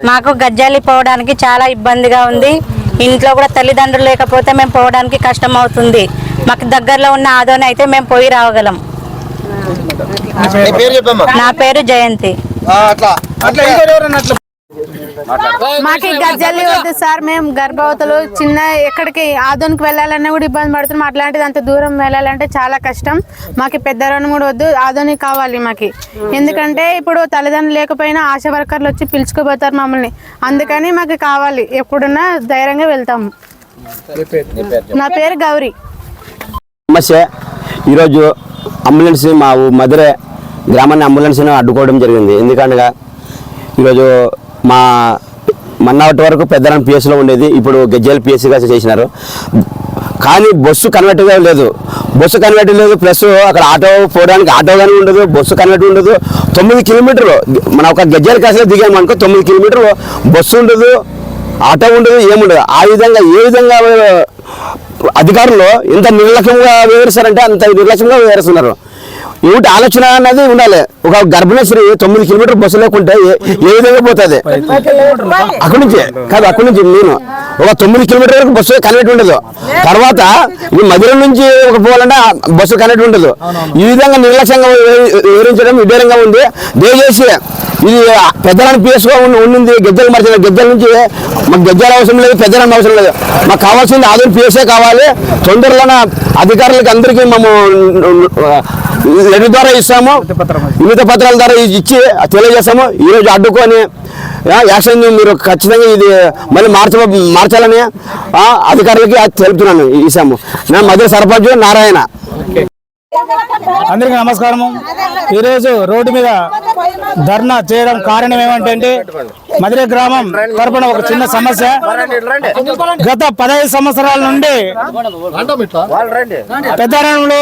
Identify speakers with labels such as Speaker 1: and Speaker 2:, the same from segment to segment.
Speaker 1: మాకు గజ్జాలి పోవడానికి చాలా ఇబ్బందిగా ఉంది. ఇంట్లో కూడా తల్లిదండ్రులు లేకపోతే మేము పోవడానికి కష్టం అవుతుంది. మాకు దగ్గరలో ఉన్న ఆదోని అయితే మేము పోయి రావగలం
Speaker 2: నా పేరు
Speaker 1: జయంతి.
Speaker 3: మాకు గజ్జల్లి వద్దు సార్ మేము గర్భవతులు చిన్న ఎక్కడికి ఆదోనికి వెళ్ళాలన్నా కూడా ఇబ్బంది పడుతున్నాం. అట్లాంటిది అంత దూరం వెళ్ళాలంటే చాలా కష్టం. మాకు పెద్ద రెండు కూడా వద్దు ఆదోనికి కావాలి మాకు. ఎందుకంటే ఇప్పుడు తల్లిదండ్రులు లేకపోయినా ఆశా వర్కర్లు వచ్చి పిలుచుకుపోతారు మమ్మల్ని. అందుకని మాకు కావాలి. ఎప్పుడున్నా ధైర్యంగా వెళ్తాము నా పేరు గౌరీ.
Speaker 4: సమస్య ఈరోజు అంబులెన్స్ మా ఊ- మధురే గ్రామాన్ని అంబులెన్స్ను అడ్డుకోవడం జరిగింది. ఎందుకనగా ఈరోజు మా మన్నావటి వరకు పెద్దరం పిఎస్లో ఉండేది. ఇప్పుడు గజ్జల్ పిఎస్సీగా చేసినారు. కానీ బస్సు కన్వర్ట్గా లేదు. బస్సు కన్వర్ట్ లేదు ప్లస్ అక్కడ ఆటో పోవడానికి ఆటో కానీ ఉండదు బస్సు కన్వర్ట్ ఉండదు. తొమ్మిది కిలోమీటర్లు మన ఒక గజ్జల కాసలో దిగామనుకో తొమ్మిది కిలోమీటర్లు బస్సు ఉండదు ఆటో ఉండదు ఏముండదు ఆ విధంగా ఏ విధంగా అధికారులు ఇంత నిర్లక్ష్యంగా వివరిస్తారంటే అంత నిర్లక్ష్యంగా వివరిస్తున్నారు ఏమిటి ఆలోచన అన్నది ఉండాలి. ఒక గర్భిణీ స్త్రీ తొమ్మిది కిలోమీటర్ బస్సు లేకుంటే ఏ- విధంగా పోతుంది? అక్కడి నుంచి కాదు అక్కడి నుంచి నేను. ఒక తొమ్మిది కిలోమీటర్ వరకు బస్సు కనెక్ట్ ఉండదు. తర్వాత ఈ మధుర నుంచి ఒక పోవాలంటే బస్సు కనెక్ట్ ఉండదు. ఈ విధంగా నిర్లక్ష్యంగా వివ- వివరించడం విడ్డూరంగా ఉంది. దయచేసి ఇది పెద్దలని పిఎస్గా ఉండింది. గెజ్జలు మర్చిన గెజ్జల నుంచి మాకు గెజ్జల అవసరం లేదు పెద్దలని అవసరం లేదు. మాకు కావాల్సింది ఆధునిక పిఎస్ఏ కావాలి. తొందరలోనే అధికారులకి అందరికీ మేము లెటర్ ద్వారా ఇస్తాము? వివిధ పత్రాల ద్వారా ఇచ్చి తెలియజేస్తాము. ఈరోజు అడ్డుకొని యాక్షన్ మీరు ఖచ్చితంగా ఇది మళ్ళీ మార్చ మార్చాలని అధికారులకి తెలుపుతున్నాను ఇస్తాము. నేను మధ్య సర్పంచ్ నారాయణ.
Speaker 5: అందరికీ నమస్కారము. ఈరోజు రోడ్డు మీద ధర్నా చేయడం కారణం ఏమంటే మధుర గ్రామం తరపున ఒక చిన్న సమస్య. గత పదహైదు సంవత్సరాల నుండి పెద్దారంలో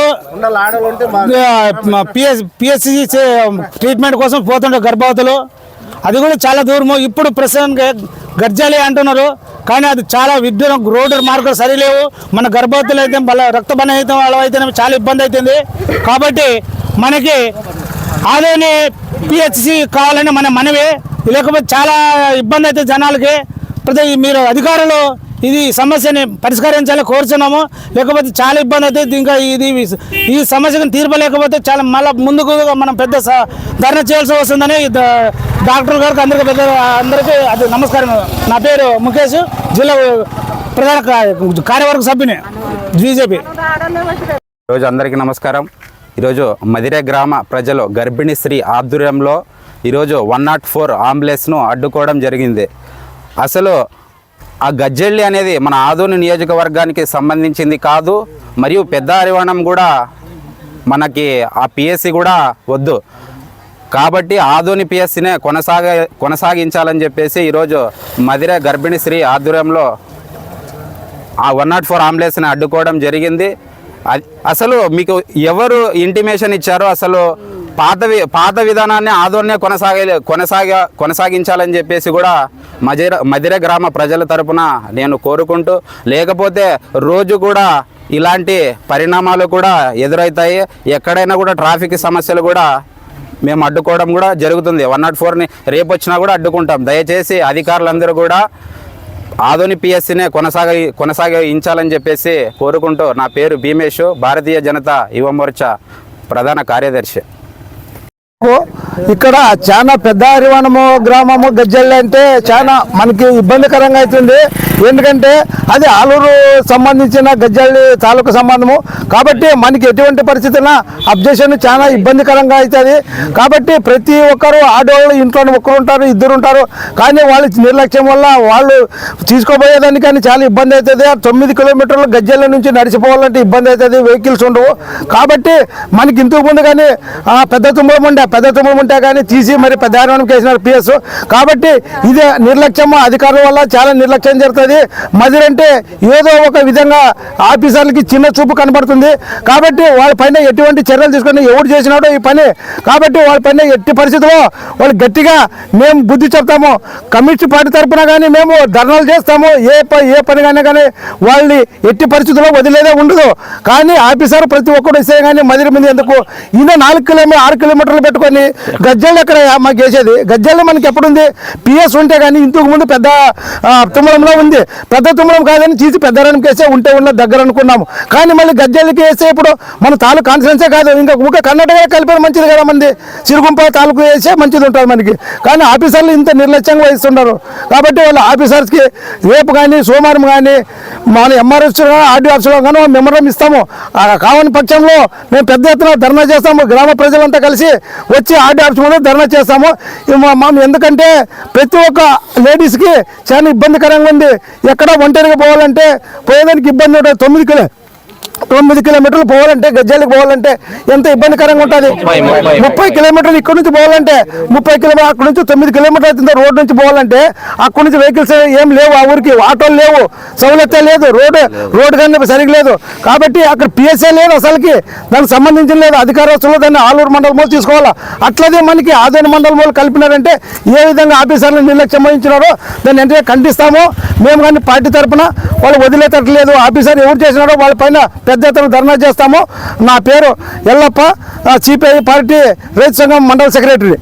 Speaker 5: పిఎస్సి ట్రీట్మెంట్ కోసం పోతుండే గర్భవతులు. అది కూడా చాలా దూరము. ఇప్పుడు ప్రస్తుతానికి గర్జాలి అంటున్నారు. కానీ అది చాలా విద్యుత్ రోడ్డు మార్గాలు సరిలేవు. మన గర్భవతులు అయితే మళ్ళీ రక్త అయితే వాళ్ళ అయితే చాలా ఇబ్బంది అవుతుంది. కాబట్టి మనకి ఆదోని పిహెచ్సి కావాలని మన మనవి. లేకపోతే చాలా ఇబ్బంది అయితే జనాలకి. ప్రతి మీరు అధికారులు ఇది సమస్యని పరిష్కరించాలని కోరుచున్నాము. లేకపోతే చాలా ఇబ్బంది అవుతుంది ఇంకా ఇది ఈ సమస్యను తీర్పలేకపోతే చాలా మళ్ళీ ముందుకు మనం పెద్ద స- ధర్నా చేయాల్సి వస్తుందని డాక్టర్ గారికి అందరికీ పెద్ద అందరికీ అది నమస్కారం. నా పేరు ముఖేష్ జిల్లా ప్రధాన కార్యవర్గ సభ్యుని బీజేపీ.
Speaker 6: రోజు అందరికీ నమస్కారం. ఈరోజు మదిరే గ్రామ ప్రజలు గర్భిణీ స్త్రీ ఆధ్వర్యంలో ఈరోజు వన్ నాట్ ఫోర్ అంబులెన్స్ను అడ్డుకోవడం జరిగింది. అసలు ఆ గజ్జెళ్ళి అనేది మన ఆదోని నియోజకవర్గానికి సంబంధించింది కాదు మరియు పెద్ద అరివాణం కూడా మనకి ఆ పిఎస్సి కూడా వద్దు. కాబట్టి ఆధుని పిఎస్సినే కొనసాగ కొనసాగించాలని చెప్పేసి ఈరోజు మదిరే గర్భిణీ స్త్రీ ఆధ్వర్యంలో ఆ వన్ నాట్ ఫోర్ అంబులెన్స్ని అడ్డుకోవడం జరిగింది. అసలు మీకు ఎవరు ఇంటిమేషన్ ఇచ్చారో అసలు పాత వి- పాత విధానాన్ని ఆదోన్నే కొనసాగే కొనసాగ కొనసాగించాలని చెప్పేసి కూడా మదిర మదిర గ్రామ ప్రజల తరపున నేను కోరుకుంటూ లేకపోతే రోజు కూడా ఇలాంటి పరిణామాలు కూడా ఎదురవుతాయి ఎక్కడైనా కూడా ట్రాఫిక్ సమస్యలు కూడా మేము అడ్డుకోవడం కూడా జరుగుతుంది. వన్ నాట్ ఫోర్ని రేపు వచ్చినా కూడా అడ్డుకుంటాం. దయచేసి అధికారులందరూ కూడా ఆధుని పిఎస్సీనే కొనసాగ కొనసాగించాలని చెప్పేసి కోరుకుంటూ నా పేరు భీమేష్ భారతీయ జనతా యువ మోర్చా ప్రధాన కార్యదర్శి.
Speaker 5: ఇక్కడ చాలా పెద్ద హరివనము గ్రామము గజ్జల్లి అంటే చాలా మనకి ఇబ్బందికరంగా అవుతుంది ఎందుకంటే అది ఆలూరు సంబంధించిన గజ్జల్లి తాలూకు సంబంధము. కాబట్టి మనకి ఎటువంటి పరిస్థితుల అబ్జెక్షన్ చాలా ఇబ్బందికరంగా అవుతుంది కాబట్టి ప్రతి ఒక్కరు ఆడవాళ్ళు ఇంట్లో ఒక్కరు ఉంటారు ఇద్దరు ఉంటారు. కానీ వాళ్ళ నిర్లక్ష్యం వల్ల వాళ్ళు తీసుకోబోయేదానికని చాలా ఇబ్బంది అవుతుంది ఆ తొమ్మిది కిలోమీటర్లు గజ్జల నుంచి నడిచిపోవాలంటే ఇబ్బంది అవుతుంది వెహికల్స్ ఉండవు. కాబట్టి మనకి ఇంతకు ముందు కానీ పెద్ద తుమ్మలం ఉండే పెద్ద తుమ్మలం ఉంటే కానీ తీసి మరి పెద్ద ఆరోగ్యం చేసినారు పిఎస్ కాబట్టి ఇదే నిర్లక్ష్యం అధికారుల వల్ల చాలా నిర్లక్ష్యం జరుగుతుంది. మదిరంటే ఏదో ఒక విధంగా ఆఫీసర్లకి చిన్న చూపు కనబడుతుంది. కాబట్టి వాళ్ళ పైన ఎటువంటి చర్యలు తీసుకొని ఎవరు చేసినాడో ఈ పని. కాబట్టి వాళ్ళ పైన ఎట్టి పరిస్థితుల్లో వాళ్ళు గట్టిగా మేము బుద్ధి చెప్తాము. కమ్యూనిస్ట్ పార్టీ తరఫున కానీ మేము ధర్నాలు చేస్తాము. ఏ ప- ఏ పని కానీ కానీ వాళ్ళని ఎట్టి పరిస్థితుల్లో వదిలేదే ఉండదు. కానీ ఆఫీసర్ ప్రతి ఒక్కరు ఇస్తే కానీ మదిరి మీద ఎందుకు? ఈయన నాలుగు కిలోమీటర్ ఆరు కిలోమీటర్లు పెట్టుకొని పని గజ్జలు ఎక్కడ మాకు వేసేది గజ్జలు మనకి ఎప్పుడుంది? పిఎస్ ఉంటే కానీ ఇంతకు ముందు పెద్ద తుమ్మలంలో ఉంది. పెద్ద తుమ్మలం కాదని తీసి పెద్దరానికి వేసే ఉంటే ఉన్న దగ్గర అనుకున్నాము. కానీ మళ్ళీ గజ్జలకి వేసే ఇప్పుడు మన తాలూకు కాన్ఫిడెన్సే కాదు. ఇంకా ఊక కర్ణాటక కలిపారు మంచిది కదా మంది. సిరుగుంప తాలూకు వేసే మంచిది ఉంటుంది మనకి. కానీ ఆఫీసర్లు ఇంత నిర్లక్ష్యంగా వహిస్తున్నారు. కాబట్టి వాళ్ళ ఆఫీసర్స్కి రేపు కానీ సోమవారం కానీ మన ఎంఆర్ఎస్ ఆర్డీ ఆఫీసులో కానీ మెమరం ఇస్తాము. ఆ కావని పక్షంలో మేము పెద్ద ఎత్తున ధర్నా చేస్తాము. గ్రామ ప్రజలంతా కలిసి వచ్చి ఆర్డీ ఆఫీస్ ముందు ధర్నా చేస్తాము. ఇది మా- ఎందుకంటే ప్రతి ఒక్క లేడీస్కి చాలా ఇబ్బందికరంగా ఉంది. ఎక్కడ ఒంటరిగా పోవాలంటే పోయేదానికి ఇబ్బంది ఉంటుంది తొమ్మిది కిలో తొమ్మిది కిలోమీటర్లు పోవాలంటే గజ్జాలకు పోవాలంటే ఎంత ఇబ్బందికరంగా ఉంటుంది? ముప్పై కిలోమీటర్లు ఇక్కడ నుంచి పోవాలంటే ముప్పై కిలోమీటర్ అక్కడ నుంచి తొమ్మిది కిలోమీటర్లు అవుతుంది. రోడ్ నుంచి పోవాలంటే అక్కడ నుంచి వెహికల్స్ ఏం లేవు ఆ ఊరికి. ఆటోలు లేవు. సౌలత్తే లేదు. రోడ్ రోడ్ కానీ సరిగ్గా లేదు. కాబట్టి అక్కడ పిఎస్ఏ లేదు అసలుకి. దానికి సంబంధించిన లేదు. అధికారస్తులు దాన్ని ఆలూరు మండలం మూలు తీసుకోవాలా? అట్లదే మనకి ఆదాయ మండలం మూలు కలిపినారంటే ఏ విధంగా ఆఫీసర్లు నిర్లక్ష్యం వహించినారో దాన్ని వెంటనే ఖండిస్తాము. మేము కానీ పార్టీ తరపున వాళ్ళు వదిలేటట్లేదు. ఆఫీసర్ ఎవరు చేసినారో వాళ్ళ పైన పెద్ద ఎత్తున ధర్నా చేస్తాము. నా పేరు ఎల్లప్ప సిపిఐ పార్టీ రైతు సంఘం మండల సెక్రటరీ.